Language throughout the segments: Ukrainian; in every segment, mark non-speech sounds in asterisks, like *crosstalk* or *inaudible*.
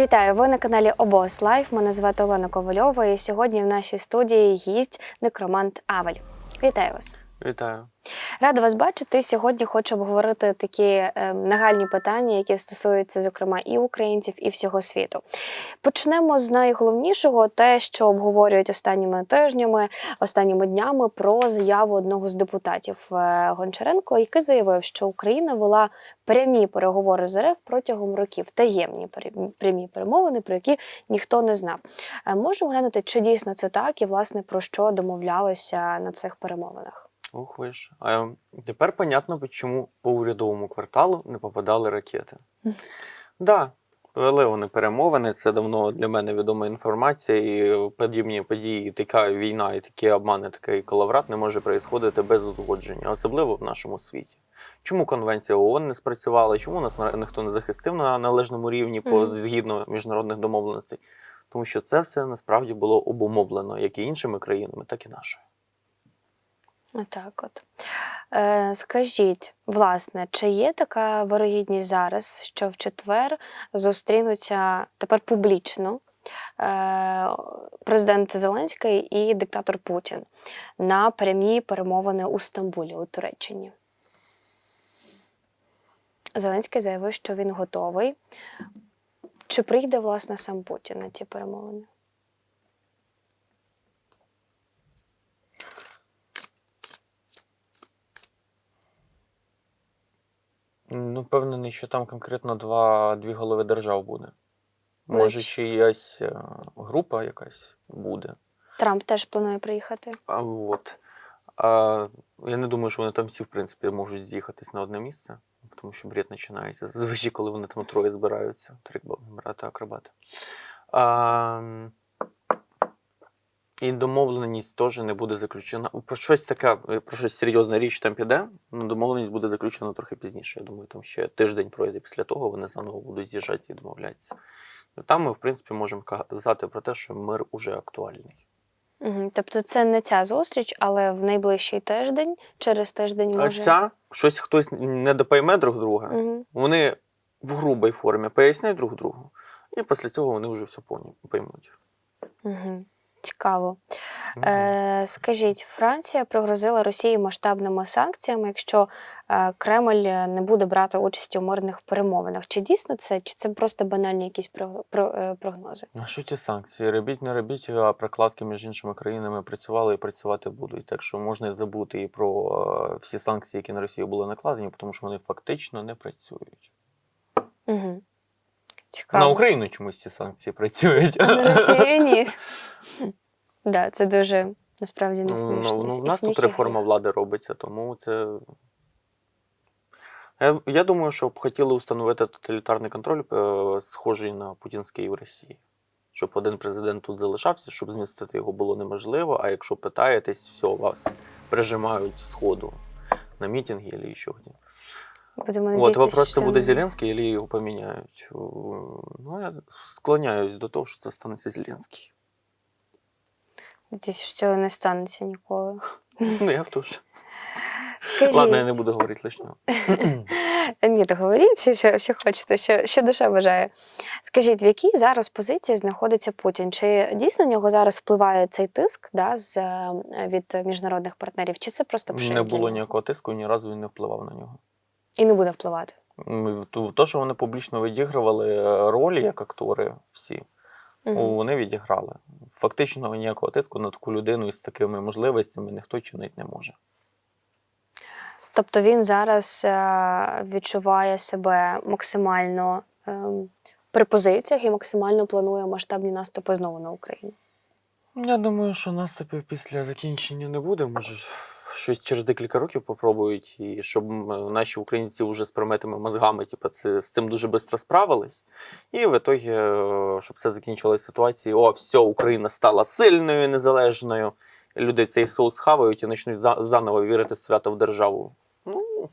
Вітаю! Ви на каналі Обос Лайф. Мене звати Олена Ковальова, і сьогодні в нашій студії гість некромант Авель. Вітаю вас! Вітаю. Рада вас бачити. Сьогодні хочу обговорити такі е, нагальні питання, які стосуються, зокрема, і українців, і всього світу. Почнемо з найголовнішого, те, що обговорюють останніми тижнями, останніми днями про заяву одного з депутатів е, Гончаренко, який заявив, що Україна вела прямі переговори з РФ протягом років, таємні прямі перемовини, про які ніхто не знав. Е, Можемо глянути, чи дійсно це так, і власне про що домовлялися на цих перемовинах. Ух ви ж. А тепер понятно, чому по урядовому кварталу не попадали ракети. Так, да, вели вони перемовини. Це давно для мене відома інформація, і подібні події, така війна, і такі обмани, такий коловрат не може происходити без узгодження, особливо в нашому світі. Чому конвенція ООН не спрацювала? Чому нас ніхто не захистив на належному рівні по згідно міжнародних домовленостей? Тому що це все насправді було обумовлено як і іншими країнами, так і нашою. Отак от. Е, скажіть, власне, чи є така вирогідність зараз, що в четвер зустрінуться тепер публічно е, президент Зеленський і диктатор Путін на прямі перемовини у Стамбулі у Туреччині? Зеленський заявив, що він готовий. Чи прийде власне сам Путін на ці перемовини? Ну, впевнений, що там конкретно два, дві голови держав буде. Може, чиясь е, група якась буде. Трамп теж планує приїхати. А от. А, я не думаю, що вони там всі, в принципі, можуть з'їхатись на одне місце, тому що бред починається. Зазвичай, коли вони там троє збираються, три брати акробати. А, і домовленість теж не буде заключена. Про щось таке, про щось серйозна річ там піде, але домовленість буде заключена трохи пізніше. Я думаю, там ще тиждень пройде після того, вони заново будуть з'їжджати і домовлятися. Там ми, в принципі, можемо казати про те, що мир уже актуальний. Угу. Тобто це не ця зустріч, але в найближчий тиждень, через тиждень А може. ця щось хтось не допойме друг друга, Угу. вони в грубій формі пояснять друг другу, і після цього вони вже все поймуть. Угу. Цікаво. Е, скажіть, Франція пригрозила Росії масштабними санкціями, якщо е, Кремль не буде брати участі у мирних перемовинах. Чи дійсно це, чи це просто банальні якісь е, прогнози? А що ті санкції? Робіть, не робіть, а прокладки між іншими країнами працювали і працювати будуть. Так що можна і забути і про е, всі санкції, які на Росію були накладені, тому що вони фактично не працюють. Угу. Цікаво. На Україну чомусь ці санкції працюють. А на Росію ні. *laughs* Да, це дуже насправді не Ну, смішно. ну, ну, в нас тут реформа влади робиться, тому це. Я, я думаю, що б хотіли установити тоталітарний контроль, е, схожий на путінський в Росії. Щоб один президент тут залишався, щоб змістити його було неможливо. А якщо питаєтесь, все, вас прижимають з ходу на мітинги або де. Будемо От вопрос, що це буде Зеленський, або його поміняють. Ну, я склоняюсь до того, що це станеться Зеленський. Надіюсь, що цього не станеться ніколи. *laughs* Ну, я в теж. Скажіть, Ладно, я не буду говорити лишнього. Ні, *laughs* то говоріть, що, що хочете, що, що душа бажає. Скажіть, в якій зараз позиції знаходиться Путін? Чи дійсно на нього зараз впливає цей тиск да, з, е, від міжнародних партнерів? Чи це просто пшик Не було ніякого тиску, ні разу він не впливав на нього. І не буде впливати. Те, що вони публічно відігравали е, ролі як актори всі, о, вони відіграли. Фактично ніякого тиску на таку людину із такими можливостями ніхто чинити не може. Тобто він зараз е, відчуває себе максимально е, при позиціях і максимально планує масштабні наступи знову на Україну. Я думаю, що наступів після закінчення не буде. Може, щось через декілька років попробують, і щоб наші українці вже з прометими мозгами, типу, це, з цим дуже швидко справились. І в ітогі, е, щоб це закінчилася ситуація, о, все, Україна стала сильною, незалежною. Люди цей соус хавають і почнуть заново вірити свято в державу. Ну,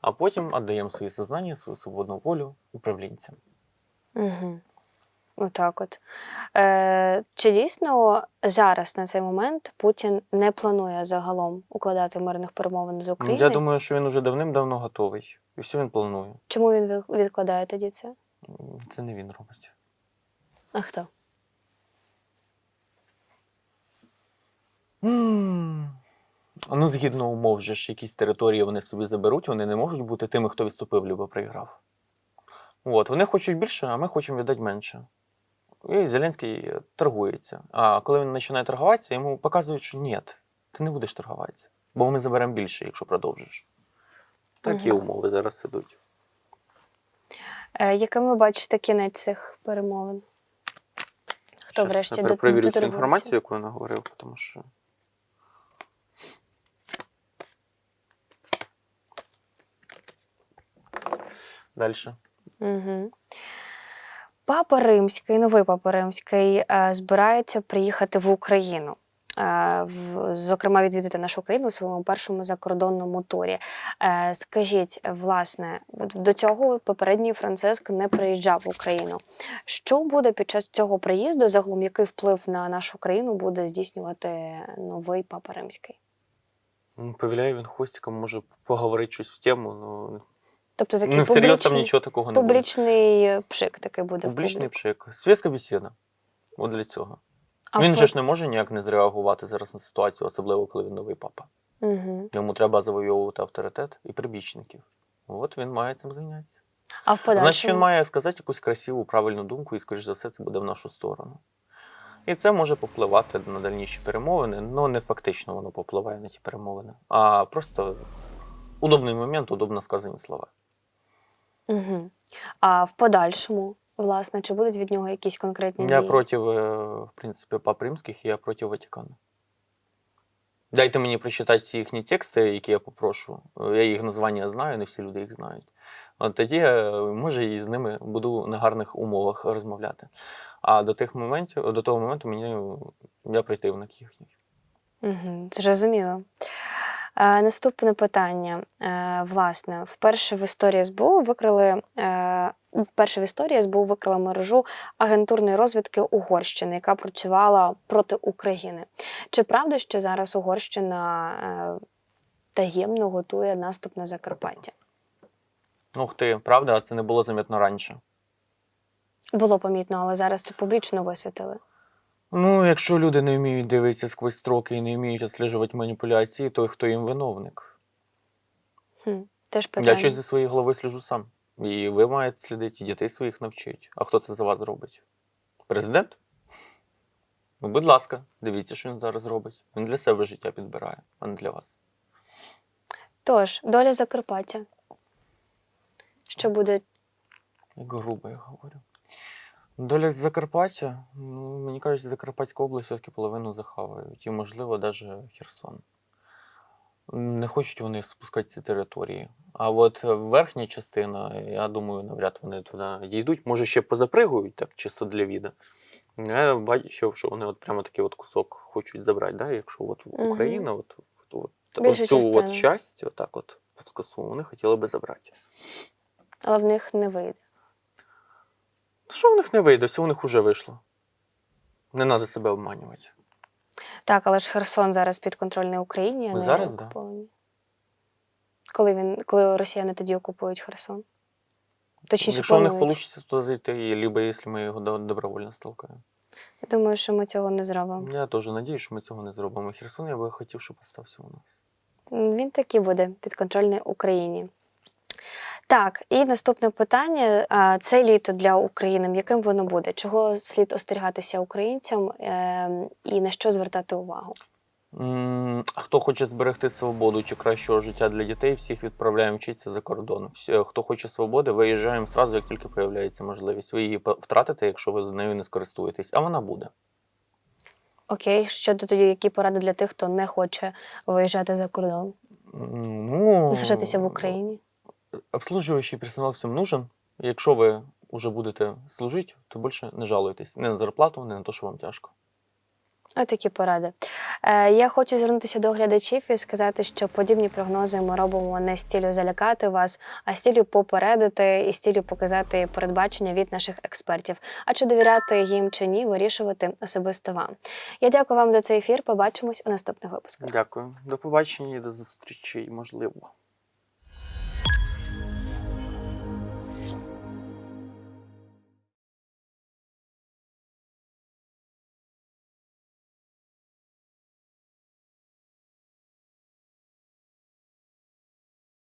а потім віддаємо свої сознання, свою свободну волю управлінцям. Угу. Отак от. Е, чи дійсно зараз на цей момент Путін не планує загалом укладати мирних перемовин з Україною? Ну, Я думаю, що він уже давним-давно готовий. І все він планує. Чому він відкладає тоді це? Це не він робить. А хто? М, Ну, згідно умов, же ж якісь території вони собі заберуть, вони не можуть бути тими, хто відступив, либо проіграв. От, вони хочуть більше, а ми хочемо віддати менше. І Зеленський е, торгується. А коли він починає торгуватися, йому показують, що ні, ти не будеш торгуватися, бо ми заберемо більше, якщо продовжиш. Такі Мгм. умови зараз ідуть. Е, яким ви бачите кінець цих перемовин? Хто Щас врешті до- перепровірю цю інформацію, яку я наговорив, тому що. Далі. Угу. Папа Римський, новий папа Римський, е, збирається приїхати в Україну. е, Зокрема, відвідати нашу країну у своєму першому закордонному турі. Е, Скажіть, власне, до цього попередній Франциск не приїжджав в Україну. Що буде під час цього приїзду? Загалом, який вплив на нашу країну буде здійснювати новий папа Римський? Ну, Повіляє він хвостиком, може поговорити щось в тему, ну, Тобто такий ну всерйоз там нічого такого не буде. публічний пшик такий буде. Публічний пшик. Світська бесіда. От для цього. А він в- же ж не може ніяк не зреагувати зараз на ситуацію, особливо коли він новий папа. Мгм. Йому треба завойовувати авторитет і прибічників. От він має цим зайнятися. А в подальшому? Значить, він має сказати якусь красиву, правильну думку, і, скоріш за все, це буде в нашу сторону. І це може повпливати на дальніші перемовини, але не фактично воно повпливає на ті перемовини, а просто удобний момент, удобно сказані слова. Угу. А в подальшому, власне, чи будуть від нього якісь конкретні Я дії? проти, е, в принципі, пап римських, я проти Ватикану. Дайте мені прочитати всі їхні тексти, які я попрошу. Е, Я їх названня знаю, не всі люди їх знають. От тоді я, може, і з ними буду на гарних умовах розмовляти. А до тих моментів, до того моменту мені я противник їхній. Угу. Зрозуміло. Е, наступне питання. Е, власне, вперше в історії СБУ викрили. Е, Вперше в історії СБУ викрила мережу агентурної розвідки Угорщини, яка працювала проти України. Чи правда, що зараз Угорщина таємно готує наступ на Закарпаття? Ух ти, правда, а це не було замітно раніше. Було помітно, але зараз це публічно висвітили. Ну, якщо люди не вміють дивитися сквозь строки і не вміють відслежувати маніпуляції, то хто їм виновник? Хм. Теж питання. Я щось за своєю головою сліжу сам. І ви маєте слідити, і дітей своїх навчити. А хто це за вас зробить? Президент? Ну, будь ласка, дивіться, що він зараз робить. Він для себе життя підбирає, а не для вас. Тож, доля Закарпаття. Що буде Як грубо я говорю. Доля Закарпаття, ну, мені кажуть, Закарпатська область все-таки половину захавають. І, можливо, навіть Херсон. Не хочуть вони спускати ці території. А от верхня частина, я думаю, навряд вони туди дійдуть. Може, ще позапригують, так, чисто для віда. Я бачив, що вони от прямо такий от кусок хочуть забрати. Да? Якщо от. Україна, от, от, от, от цю от часть, отак от скосу, вони хотіли би забрати. але в них не вийде. Що в них не вийде, все у них вже вийшло. Не треба себе обманювати. Так, але ж Херсон зараз підконтрольний Україні, а не зараз, да? Коли він, коли росіяни тоді окупують Херсон? Точніше, Якщо у них вийде туди зайти, либо якщо ми його добровольно столкаємо. Я думаю, що ми цього не зробимо. Я теж надію, що ми цього не зробимо. Херсон я би хотів, щоб остався у нас. Він таки буде підконтрольний Україні. Так, і наступне питання: це літо для України. Яким воно буде? Чого слід остерігатися українцям ем, і на що звертати увагу? Хто хоче зберегти свободу чи кращого життя для дітей, всіх відправляємо вчитися за кордон. Хто хоче свободи, виїжджаємо сразу, як тільки появляється можливість. Ви її втратите, якщо ви з нею не скористуєтесь, а вона буде. Окей, щодо тоді, які поради для тих, хто не хоче виїжджати за кордон, Ну, залишатися в Україні? Обслуживающий персонал всім нужен. Якщо ви вже будете служити, то більше не жалуйтесь. Не на зарплату, не на те, що вам тяжко. Ось такі поради. Е, я хочу звернутися до глядачів і сказати, що подібні прогнози ми робимо не з цілею залякати вас, а з цілею попередити і з цілею показати передбачення від наших експертів. А чи довіряти їм чи ні, вирішувати особисто вам. Я дякую вам за цей ефір. Побачимось у наступних випусках. Дякую. До побачення і до зустрічі, можливо.